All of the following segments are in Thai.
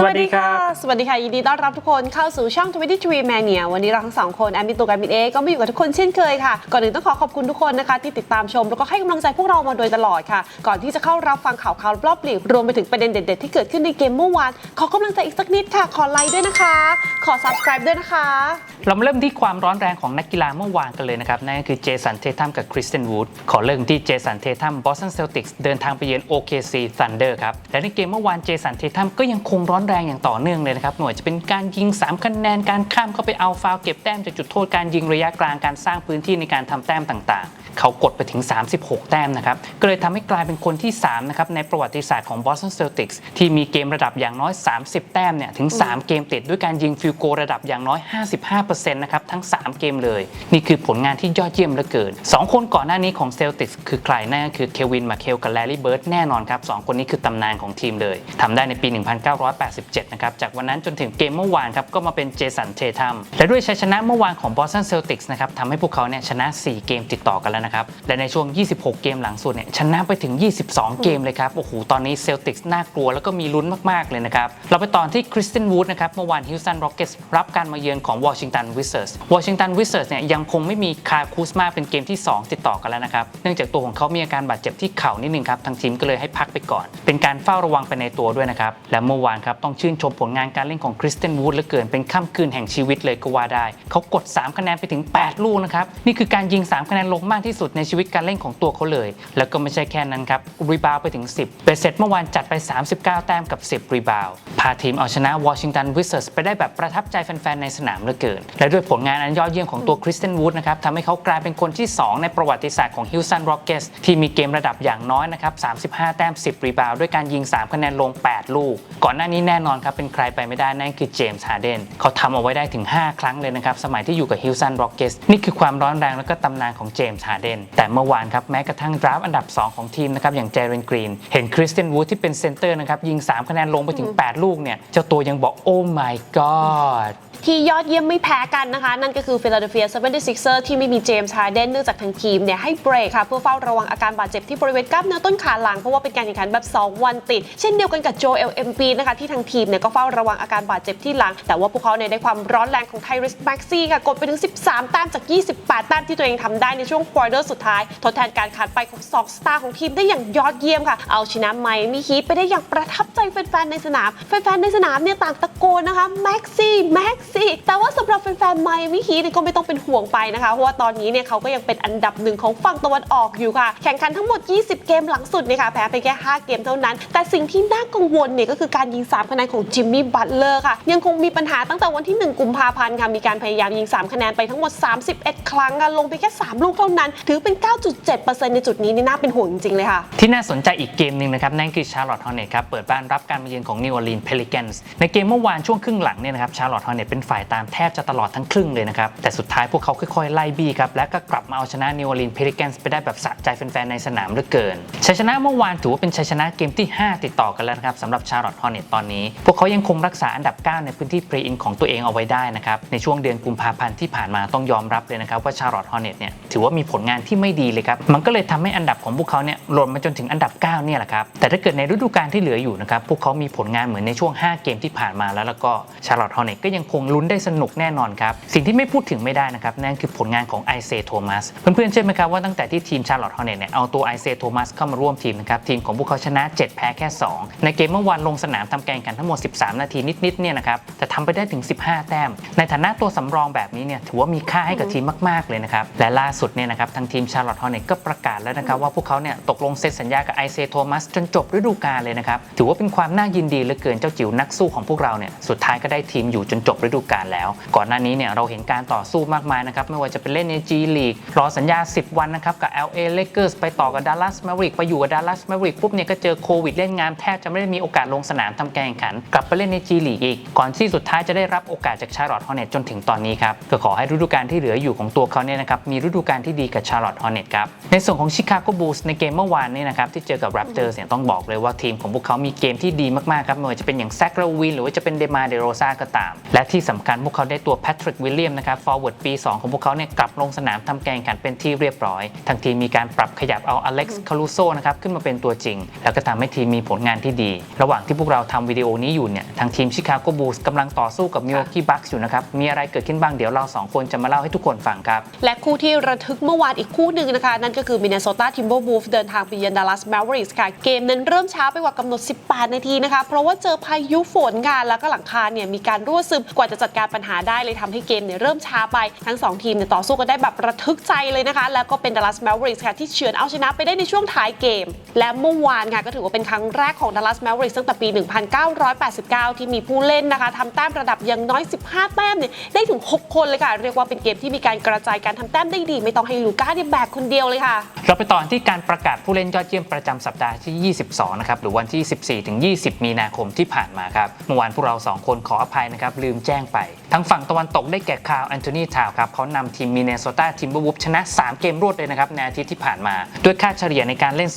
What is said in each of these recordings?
สวัสดีครับสวัสดีค่ะ ยินดีต้อนรับทุกคนเข้าสู่ช่อง 23 Mania วันนี้เราทั้งสองคนแอมมินตูกับมินเอก็มาอยู่กับทุกคนเช่นเคยค่ะ ก่อนอื่นต้องขอขอบคุณทุกคนนะคะ ที่ติดตามชม แล้วก็ให้กำลังใจพวกเรามาโดยตลอดค่ะ ก่อนที่จะเข้ารับฟังข่าวข่าวรอบลีกรวมไปถึงประเด็นเด็ดๆ ที่เกิดขึ้นในเกมเมื่อวาน ขอกำลังใจอีกสักนิดค่ะ ขอไลค์ด้วยนะคะ ขอ subscribe ด้วยนะคะ เรามาเริ่มที่ความร้อนแรงของนักกีฬาเมื่อวานกันเลยนะครับนั่นก็คือเจสันเททัมกับคริสเตนวูดขอเริ่มที่เจสันเททัมบอสตันเซลติกส์เดินทางไปเยือน OKC Thunder ครับและในเกมเมื่อวานเจสันเททัมก็ยังคงร้อนแรงอย่างต่อเนื่องเลยนะครับหน่วยจะเป็นการยิง 3 คะแนนการข้ามเข้าไปเอาฟาวล์เก็บแต้มจากจุดโทษการยิงระยะกลางการสร้างพื้นที่ในการทำแต้มต่างๆ เขากดไปถึง 36 แต้มนะครับก็เลยทำให้กลายเป็นคนที่3นะครับในประวัติศาสตร์ของ Boston Celtics ที่มีเกมระดับอย่างน้อย 30 แต้มเนี่ยถึง 3 เกมติดด้วยการยิงฟิลโกระดับอย่างน้อย 55%นะครับทั้ง 3 เกมเลย นี่คือผลงานที่ยอดเยี่ยมเหลือเกิน 2 คนก่อนหน้านี้ของ Celtics คือใครนั่นก็คือเควินมาเคลกับแลรี่เบิร์ดแน่นอนครับ2คนนี้คือตำนานของทีมเลยทำได้ในปี87นะครับ จากวันนั้นจนถึงเกมเมื่อวานครับ ก็มาเป็นเจสันเททัม และด้วยชัยชนะเมื่อวานของ Boston Celtics นะครับทำให้พวกเขาเนี่ยชนะ 4 เกมติดต่อกันแล้วนะครับ และในช่วง 26 เกมหลังสุดเนี่ยชนะไปถึง 22 เกมเลยครับ โอ้โห ตอนนี้เซลติกส์น่ากลัวแล้วก็มีลุ้นมาก ๆ เลยนะครับ เราไปตอนที่คริสตันวูดนะครับ เมื่อวานฮิลสันร็อกเก็ตส์รับการมาเยือนของวอชิงตันวิสเซอร์สวอชิงตันวิสเซอร์สเนี่ยยังคงไม่มีคาร์คูสมาเป็นเกมที่ 2 ติดต่อกันแล้วนะครับ เนื่องจากตัวของเขามีอาการบาดเจ็บที่เข่านิดนึงครับ ทางทีมก็เลยให้พักไปก่อน เป็นการเฝ้าระวังไปในตัวด้วยนะครับ และเมื่อวานครับต้องชื่นชมผลงานการเล่นของคริสตันวูดเหลือเกินเป็นค่ำคืนแห่งชีวิตเลยก็ว่าได้ เขากด 3 คะแนนไปถึง 8 ลูกนะครับ นี่คือการยิง 3 คะแนนลงมากที่สุดในชีวิตการเล่นของตัวเขาเลย แล้วก็ไม่ใช่แค่นั้นครับ รีบาวไปถึง 10เป็นเสร็จเมื่อวานจัดไป 39 แต้มกับ 10 รีบาว พาทีมเอาชนะวอชิงตันวิสเซอร์สไปได้แบบประทับใจแฟนๆในสนามเหลือเกิน และด้วยผลงานอันยอดเยี่ยมของตัวคริสเตนวูดนะครับทำให้เขากลายเป็นคนที่ 2 ในประวัติศาสตร์ของฮิลสันร็อกเกสที่มีเกมระดับอย่างน้อยนะครับ35 แต้ม 10 รีบาวด้วยการยิง 3 คะแนนลง 8 ลูก ก่อนหน้านี้แน่นอนครับเป็นใครไปไม่ได้นั่นคือเจมส์ฮาร์เดนเขาทำเอาไว้ได้ถึง 5 ครั้งเลยนะครับ สมัยที่อยู่กับฮิลสันร็อกเกสนี่คือความร้อนแรงและก็ตำนานของเจมส์ฮาร์เดนแต่เมื่อวานครับ แม้กระทั่งดราฟอันดับ 2 ของทีมนะครับ อย่างเจเรนกรีน เห็นคริสเตนวูดที่เป็นเซนเตอร์นะครับ ยิง 3 คะแนนลงไปถึง 8 ลูกเนี่ยเจ้าตัวยังบอกโอ้ my god ที่ยอดเยี่ยมไม่แพ้กันนะคะ นั่นก็คือ Philadelphia 76ers ที่ไม่มีเจมส์ฮาร์เดนเนื่องจากทางทีมเนี่ยให้เบรกค่ะ เพื่อเฝ้าระวังอาการบาดเจ็บที่บริเวณกล้ามเนื้อต้นขาหลัง เพราะว่าเป็นการแข่งขันแบบ 2 วันติด เช่นเดียวกันกับโจเอลเอ็มปีนะคะที่ทางทีมเนี่ยก็เฝ้าระวังอาการบาดเจ็บที่หลัง แต่ว่าพวกเขาเนี่ยได้ความร้อนแรงของไทริสแม็กซี่ค่ะกดไปถึง 13 แต้มจาก 28 แต้มที่ตัวเองทำได้ในช่วงควอเตอร์สุดท้าย ทดแทนการขาดไปของสองสตาร์ของทีมได้อย่างยอดเยี่ยมค่ะเอาชนะไมมี่ฮีทไปได้อย่างประทับใจแฟนๆในสนามแฟนๆในสนามเนี่ยต่างตะโกนนะคะแม็กซี่แม็กซแต่ว่าสำหรับแฟนๆไมมี่ฮีเนี่ยก็ไม่ต้องเป็นห่วงไปนะคะ เพราะว่าตอนนี้เนี่ยเขาก็ยังเป็นอันดับหนึ่งของฝั่งตะวันออกอยู่ค่ะ แข่งขันทั้งหมด 20 เกมหลังสุดเนี่ยค่ะแพ้ไปแค่ 5 เกมเท่านั้น แต่สิ่งที่น่ากังวลเนี่ยก็คือการยิง3คะแนนของจิมมี่บัตเลอร์ค่ะ ยังคงมีปัญหาตั้งแต่วันที่ 1 กุมภาพันธ์ค่ะมีการพยายามยิง 3 คะแนนไปทั้งหมด 31 ครั้งค่ะลงไปแค่ 3 ลูกเท่านั้น ถือเป็น 9.7%ในจุดนี้นี่น่าเป็นห่วงจริงๆเลยค่ะที่น่าสนใจอีกเกมหนึ่งนะครับนั่นคือชาร์ลอตต์ฮอเนตครับเปิดบ้านรับการมาเยือนของนิวออร์ลีนเพลิ c กนส์ในเกมเมื่อวานช่วงครึ่งหลังเนี่ยนะครับชาร์ลอตต์ฮอเนตเป็นฝ่ายตามแทบจะตลอดทั้งครึ่งเลยนะครับ แต่สุดท้ายพวกเขาค่อยๆ ไล่บี้ครับ และก็กลับมาเอาชนะนิวออร์ลีนเพลิ c กนส์ไปได้แบบสะใจแฟนๆ ในสนามเหลือเกิน ชัยชนะเมื่อวานถือว่าเป็นชัยชนะเกมที่ 5 ติดต่อกันแล้วนะครับสำหรับชาร์ลอตต์ฮอร์เน็ตตอนนี้ พวกเขายังคงรักษาอันดับ 9 ในพื้นที่เพลย์อินของตัวเองเอาไว้ได้นะครับในช่วงเดือนกุมภาพันธ์ที่ผ่านมาต้องยอมรับเลยนะครับว่าชาร์ลอตต์ฮอร์เน็ตเนี่ยถือว่ามีผลงานที่ไม่ดีเลยครับมันก็เลยทำให้อันดับของพวกเขาเนี่ยหล่นมาจนถึงอันดับ 9 เนี่ยแหละครับแต่ถ้าเกิดในฤดูกาลที่เหลืออยู่นะครับพวกเขามีผลงานเหมือนในช่วง 5 เกมที่ผ่านมาแล้วแล้วก็ชาร์ลอตต์ฮอร์เนตก็ยังคงลุ้นได้สนุกแน่นอนครับ สิ่งที่ไม่พูดถึงไม่ได้นะครับ นั่นคือผลงานของไอเซโทมัสเพื่อนๆเชื่อไหมครับว่าตั้งแต่ที่ทีมชาร์ลอตต์ฮอร์เนตเนี่ยเอาตัวไอเซโทมัสเข้ามาร่วมทีมนะครับทีมของพวกเขาชนะ 7 แพ้แค่ 2 ในเกมเมื่อวานลงสนามทำการแข่งขันทั้งหมด 13 นาทีนิดๆเนี่ยนะครับแต่ทำไปได้ถึง 15 แต้ม ในฐานะตัวสำรองแบบนี้เนี่ยถือว่ามีค่าให้กับทีมมากๆเลยนะครับและล่าสุดเนี่ยนะครับทางทีมชาร์ลอตต์ฮอร์เนตก็ประกาศแล้วนะครับว่าพวกเขาเนี่ยตกลงเซ็นสัญญากับไอเซโทมัสจนจบฤดูกาลเลยนะครับถือว่าเป็นความน่ายินดีเหลือเกินเจ้าจิ๋วนักสู้ของพวกเราเนี่ยสุดท้ายก็ได้ทีมอยู่จนจบฤดูดูกาลแล้ว ก่อนหน้านี้เนี่ยเราเห็นการต่อสู้มากมายนะครับไม่ว่าจะเป็นเล่นใน G League รอสัญญา 10 วันนะครับกับ LA Lakers ไปต่อกับ Dallas Mavericks ไปอยู่กับ Dallas Mavericks ปุ๊บเนี่ยก็เจอโควิดเล่นงานแทบจะไม่ได้มีโอกาสลงสนามทำการแข่งขัน กลับไปเล่นใน G League อีก ก่อนที่สุดท้ายจะได้รับโอกาสจาก Charlotte Hornets จนถึงตอนนี้ครับก็ขอให้ฤดูกาลที่เหลืออยู่ของตัวเขาเนี่ยนะครับมีฤดูกาลที่ดีกับ Charlotte Hornets ครับในส่วนของ Chicago Bulls ในเกมเมื่อวานนี้นะครับที่เจอกับ Raptors เนี่ยต้องบอกเลยว่าทีมของพวกเขามีเกมที่ดีมากๆครับไม่ว่าจะเป็นอย่างแซคลาวินหรือว่าจะเป็นเดมาเดโรซาก็ตาม และที่สำคัญพวกเขาได้ตัวแพทริกวิลเลียมนะครับฟอร์เวิร์ดปี 2 ของพวกเขาเนี่ยกลับลงสนามทำกาแข่งขันเป็นที่เรียบร้อยทั้งทีมมีการปรับขยับเอาอเล็กซ์คารูโซนะครับขึ้นมาเป็นตัวจริง แล้วก็ทำให้ทีมมีผลงานที่ดี ระหว่างที่พวกเราทำวิดีโอนี้อยู่เนี่ยทางทีมชิคาโกบูลส์กำลังต่อสู้กับมิ w a กี้บัคส์อยู่นะครับมีอะไรเกิดขึ้นบ้างเดี๋ยวเราสองคนจะมาเล่าให้ทุกคนฟังครับและคู่ที่ระทึกเมื่อวานอีกคู่หนึ่งนะคะนั่นก็คือมิน n โซตาทิมเบอร์ l ูฟเดินทางไปเยือนดัลลัสแมวริสค่ะเกมนั้นเริ่มช้าไปกว่ากำหนด 18 นาทีนะคะเพราะว่าเจอพายุฝนค่ะแล้วก็หลังคาเนี่ยมีการรั่วซึมกว่าจะจัดการปัญหาได้เลยทำให้เกมเนี่ยเริ่มช้าไปทั้ง 2 ทีมเนี่ยต่อสู้กันได้แบบระทึกใจเลยนะคะ แล้วก็เป็นดัลลัสแมวริส์ค่ะที่เฉือนเอาชนะไปได้ในช่วงท้ายเกม และเมื่อวานค่ะก็ถือว่าเป็นครั้งแรกของดัลลัสแมวริส์ตั้งแต่ปี 1989 ที่มีผู้เล่นนะคะทำแต้มระดับอย่างน้อย 15 แต้มเนี่ยได้ถึง 6 คนเลยค่ะ เรียกว่าเป็นเกมที่มีการกระจายการทำแต้มได้ดี ไม่ต้องให้ลูก้าเนี่ยแบกคนเดียวเลยค่ะ เราไปต่อที่การประกาศผู้เล่นยอดเยี่ยมประจำสัปดาห์ที่ 22 นะครับหรือวันที่ 14-20 มีนาคมที่ผ่านมาครับเมื่อวานพวกเรา 2 คนขออภัยนะครับลืมแจ้งไปทั้งฝั่งตะวันตกได้แก่คาร์ลแอนโทนีทาวครับเขานำทีมมินเนโซตาทิมเบอร์วูฟชนะ 3 เกมรวดเลยนะครับในอาทิตย์ที่ผ่านมา ด้วยค่าเฉลี่ยในการเล่น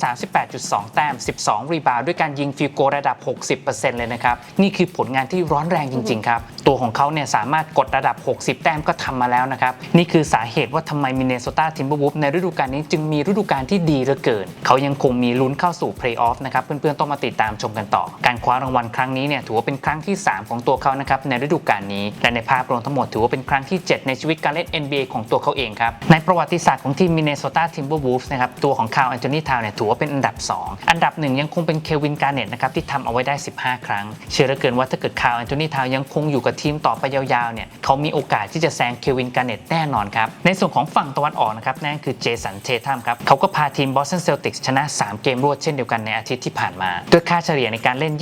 38.2 แต้ม 12 รีบาวด้วยการยิงฟิลโกลระดับ 60%เลยนะครับ นี่คือผลงานที่ร้อนแรงจริง ๆ ครับ ตัวของเขาเนี่ยสามารถกดระดับ 60 แต้มก็ทำมาแล้วนะครับ นี่คือสาเหตุว่าทำไมมินเนโซตาทิมเบอร์วูฟในฤดูกาลนี้จึงมีฤดูกาลที่ดีเหลือเกิน เขายังคงมีลุ้นเข้าสู่เพลย์ออฟนะครับ เพื่อนๆต้องมาติดตามชมกันต่อ การคว้ารางวัลครั้งนี้เนี่ยถือว่าเป็นครั้งที่ 3 ของตัวเขานะครับในฤดูกาลนี้และในภาพรวมทั้งหมดถือว่าเป็นครั้งที่ 7 ในชีวิตการเล่น NBA ของตัวเขาเองครับ ในประวัติศาสตร์ของทีมมินเนโซตาทิมเบอร์วูฟส์นะครับตัวของคาร์แอนโทนีทาวเนี่ยถือว่าเป็นอันดับ 2 อันดับหนึ่งยังคงเป็นเควินการ์เน็ตนะครับที่ทำเอาไว้ได้ 15 ครั้ง เชื่อเหลือเกินว่าถ้าเกิดคาร์แอนโทนีทาวยังคงอยู่กับทีมต่อไปยาวๆเนี่ยเขามีโอกาสที่จะแซงเควินการ์เน็ตแน่นอนครับในส่วนของฝั่งตะวันออกนะครับนั่นคือเจสันเททัมครับเขาก็พาทีมบอสตันเซลติกชนะ 3 เกมรวดเช่นเดียวกันในอาทิตย์ที่ผ่านมาด้วยค่าเฉลี่ยในการเล่น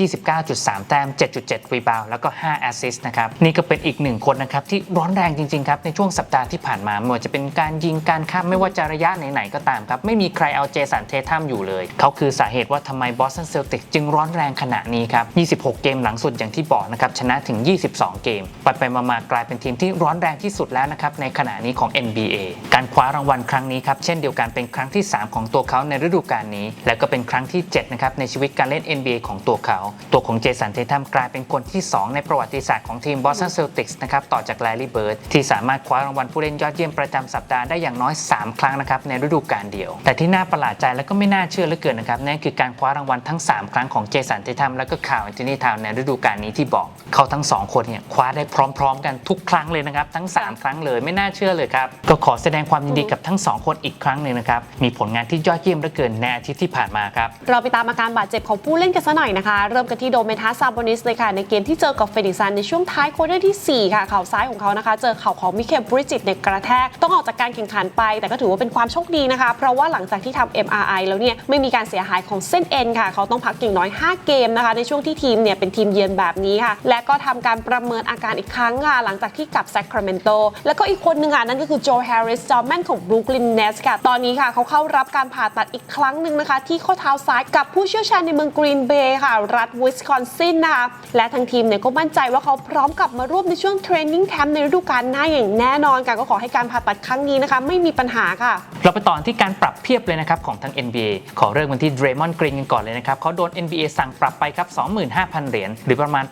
29.3 แต้ม 7.7 รีบาวด์แล้วก็ 5 แอสซิสต์นะครับนี่ก็เป็นอีกหนึ่งคนนะครับที่ร้อนแรงจริงๆครับในช่วงสัปดาห์ที่ผ่านมาไม่ว่าจะเป็นการยิงการข้ามไม่ว่าจะระยะไหนๆก็ตามครับไม่มีใครเอาเจสันเททัมอยู่เลย เขาคือสาเหตุว่าทำไมบอสตันเซลติกจึงร้อนแรงขนาดนี้ครับ 26 เกมหลังสุดอย่างที่บอกนะครับชนะถึง 22 เกม ไปไปๆมากลายเป็นทีมที่ร้อนแรงที่สุดแล้วนะครับในขณะนี้ของ NBA การคว้ารางวัลครั้งนี้ครับเช่นเดียวกันเป็นครั้งที่ 3 ของตัวเขาในฤดูกาลนี้ และก็เป็นครั้งที่ 7 นะครับในชีวิตการเล่น NBA ของตัวเขา ตัวของเจสันเททัมกลายเป็นคนที่ 2 ในประวัติศาสตร์ของทีมบอสตันเซลติกส์นะครับต่อจากแลรี่เบิร์ดที่สามารถคว้ารางวัลผู้เล่นยอดเยี่ยมประจำสัปดาห์ได้อย่างน้อย 3 ครั้งนะครับในฤดูกาลเดียว แต่ที่น่าประหลาดใจและก็ไม่น่าเชื่อเหลือเกินนะครับนั่นคือการคว้ารางวัลทั้ง 3 ครั้งของเจสันเททัมและก็คาร์ลแอนโทนีทาวในฤดูกาลนี้ที่บอกเขาทั้งสองคนเนี่ยคว้าได้พร้อม ๆ กันทุกครั้งเลยนะครับทั้ง 3 ครั้งเลยไม่น่าเชื่อเลยครับก็ขอแสดงความยินดีกับทั้งสองคนอีกครั้งหนึ่งนะครับมีผลงานที่ยอดเยี่ยมเหลือเกินในอาทิตย์ที่ผ่านมาครับเราไปตามอาการบาดเจ็บของผู้เล่นกันซะหน่อยนะคะ เริ่มกันที่โดเมทัสซาบอนิสเลยค่ะในเกมที่เจอกับเฟนิกซันในช่วงท้ายโควอเตอร์ที่ 4 ค่ะเข่าซ้ายของเขานะคะ เจอเข่าของมิเคลบริจิตในกระแทกต้องออกจากการแข่งขันไป แต่ก็ถือว่าเป็นความโชคดีนะคะ เพราะว่าหลังจากที่ทำ MRI แล้วเนี่ยไม่มีการเสียหายของเส้นเอ็นค่ะ เขาต้องพักอย่างน้อย 5 เกมนะคะ ในช่วงที่ทีมเนี่ยเป็นทีมเยือนแบบนี้ค่ะ และก็ทำการประเมินอาการอีกครั้งค่ะหลังจากที่กลับแซคราเมนโตแล้วก็อีกคนหนึ่งค่ะนั่นก็คือโจแฮร์ริสจอมแมนของบรูคลินเนสค่ะตอนนี้ค่ะเขาเข้ารับการผ่าตัดอีกครั้งหนึ่งนะคะ ที่ข้อเท้าซ้ายกับผู้เชี่ยวชาญในเมืองกรีนเบย์ค่ะ รัฐวิสคอนซินนะคะและทางทีมเนี่ยก็มั่นใจว่าเขาพร้อมกลับมาร่วมในช่วงเทรนนิ่งแคมป์ในฤดูกาลหน้าอย่างแน่นอนค่ะก็ขอให้การผ่าตัดครั้งนี้นะคะไม่มีปัญหาค่ะ เราไปต่อที่การปรับเพียบเลยนะครับของทาง NBA ขอเริ่มกันที่ Draymond Green กันก่อนเลยนะครับเขาโดน NBA สั่งปรับไปครับ 25,000 เหรียญหรือประมาณ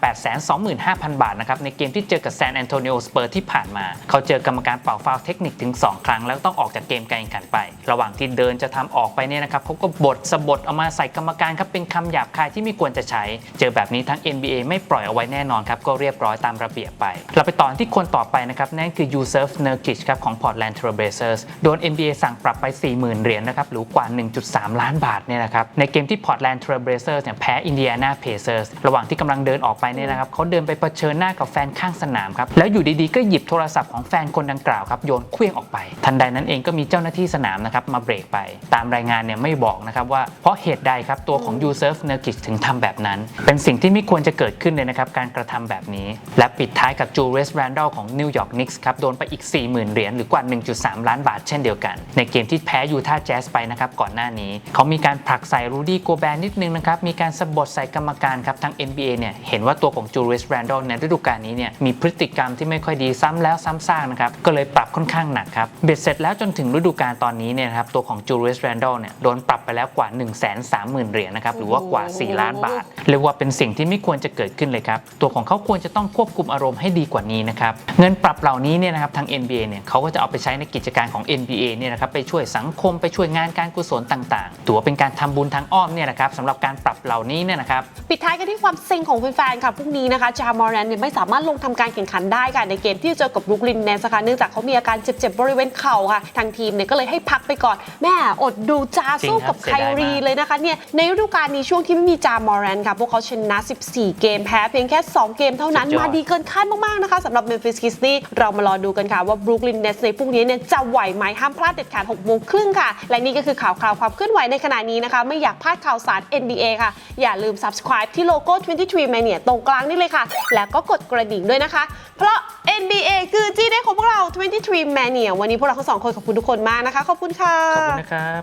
825,000 บาทนะครับในเกมที่เจอกับ San Antonio Spurs ที่ผ่านมา เขาเจอกรรมการเป่าฟาวเทคนิคถึง 2 ครั้ง แล้วต้องออกจากเกมการแข่งขันไป ระหว่างที่เดินจะทำออกไปเนี่ยนะครับเขาก็บดสบดเอามาใส่กรรมการครับเป็นคำหยาบคายที่ไม่ควรจะใช้ เจอแบบนี้ทั้ง NBA ไม่ปล่อยเอาไว้แน่นอนครับก็เรียบร้อยตามระเบียบไป เราไปต่อที่คนต่อไปนะครับ นั่นคือ Yusuf Nurkic ครับของ Portland Trail Blazers โดน NBA สั่งปรับไป 40,000 เหรียญนะครับ หรือกว่า 1.3 ล้านบาทเนี่ยนะครับ ในเกมที่ Portland Trail Blazers เนี่ยแพ้ Indiana Pacers ระหว่างที่กำลังเดินออกไปเนี่ยนะครับเขาเดินไปเผชิญหน้ากับแฟนข้างสนามครับ แล้วอยู่ดีๆ ก็หยิบโทรศัพท์ของแฟนคนดังกล่าวครับโยนเคลื่องออกไป ทันใดนั้นเองก็มีเจ้าหน้าที่สนามนะครับมาเบรกไป ตามรายงานเนี่ยไม่บอกนะครับว่าเพราะเหตุใดครับตัวของ Yusuf Nurkic ถึงทำแบบนั้น เป็นสิ่งที่ไม่ควรจะเกิดขึ้นเลยนะครับการกระทำแบบนี้ และปิดท้ายกับจูเรสแรนดอลของนิวยอร์กนิกส์ครับโดนไปอีก 40,000 เหรียญหรือกว่า 1.3 ล้านบาทเช่นเดียวกัน ในเกมที่แพ้ยูทาห์แจ๊สไปนะครับก่อนหน้านี้ เขามีการผลักใส่รูดี้โกแบนนิดนึงนะครับมีการสะบดใส่กรรมการครับทาง NBA เนี่ยเห็นว่าตัวของจูเรสแรนดอลในฤดูกาลนี้เนี่ยมีพฤติกรรมที่ไม่ค่อยดีซ้ำแล้วซ้ำซากนะครับก็เลยปรับค่อนข้างหนักครับเบ็ดเสร็จแล้วจนถึงฤดูกาลตอนนี้เนี่ยนะครับตัวของจูเรสแรนดอลเนี่ยโดนปรับไปแล้วกว่า 1 3 0 0 0 0 เหรียญนะครับหรือว่ากว่า 4 ล้านบาทเรียกว่าเป็นสิ่งที่ไม่ควรจะเกิดขึ้นเลยครับตัวของเขาควรจะต้องควบคุมอารมณ์ให้ดีกว่านี้นะครับเงินปรับเหล่านี้เนี่ยนะครับทาง NBA เนี่ยเขาก็จะเอาไปใช้ในกิจการของ NBA เนี่ยนะครับไปช่วยสังคมไปช่วยงานการกุศลต่างๆถือว่าเป็นการทำบุญทางอ้อมเนี่ยนะครับสำหรับการปรับเหล่านี้เนี่ยนะครับปิดท้ายกันที่ความเซ็งของแฟนๆค่ะพรุ่งนี้นะคะจามอรันเนี่ยไม่สามารถลงทำการแข่งขันได้ค่ะในเกมที่จะเจอกับบรุกลินเนสค่ะเนื่องจากเขามีอาการเจ็บๆบริเวณเข่าค่ะทางทีมเนี่ยก็เลยให้พักไปก่อน แม่อดดูจาสู้กับจริไคงครับรีเสียดายมากเลยนะคะเนี่ยในฤดูกาลนี้ช่วงที่ไม่มีจามอรันค่ะพวกเขาชนะ 14 เกมแพ้เพียงแค่ 2 เกมเท่านั้นมาดีเกินคาดมากๆนะคะสำหรับเมมฟิสกิสตี้เรามารอดูกันค่ะว่าบรุกลินเนสในพรุ่งนี้เนี่ยจะไหวไหมห้ามพลาดเด็ดขาด6โมงครึ่งค่ะ และนี่ก็คือข่าวคราวความเคลื่อนไหวในขณะนี้นะคะ ไม่อยากพลาดข่าวสาร NBA ค่ะ อย่าลืม subscribe ที่โลโก้ 23 Mania ตรงกลางนี่เลยค่ะ แล้วก็กดกระดิ่งด้วยนะคะ เพราะ NBA คือที่ได้ของพวกเรา 23 Mania วันนี้พวกเราทั้งสองคนขอบคุณทุกคนมากนะคะ ขอบคุณค่ะ ขอบคุณนะครับ